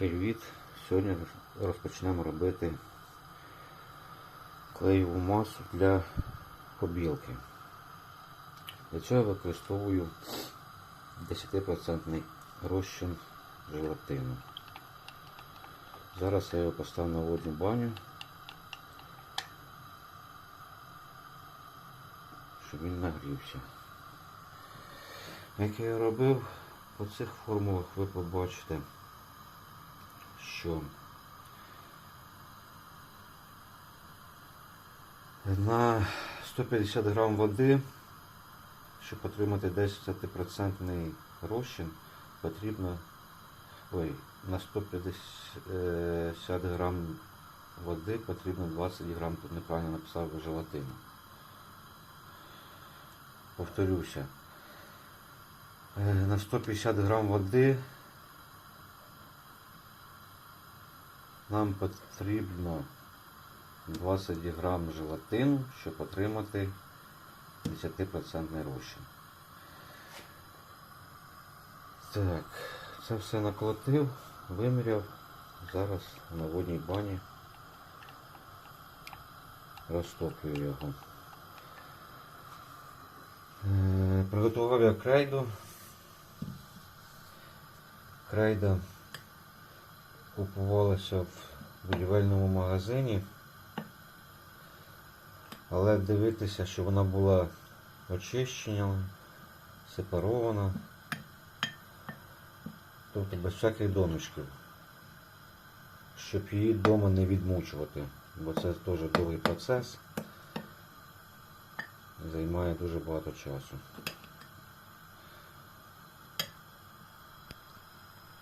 Привіт! Сьогодні розпочнемо робити клеєву масу для побілки. Для цього я використовую 10% розчин желатину. Зараз я його поставлю на водну баню, щоб він нагрівся. Як я робив, по цих формулах ви побачите, що на 150 грам води, щоб отримати 10% розчин, потрібно ой, на 150 грам води потрібно 20 грам, тут неправильно написав желатину. Повторюся. Е, На 150 грам води нам потрібно 20 грам желатину, щоб отримати 10% розчин. Так, це все наколотив, виміряв. Зараз на водній бані розтоплюю його. Е, Приготував я крейду. Крейда купувалася в будівельному магазині. Але дивитися, що вона була очищена, сепарована. Тобто без всяких домішків. Щоб її вдома не відмучувати, бо це теж довгий процес. Займає дуже багато часу.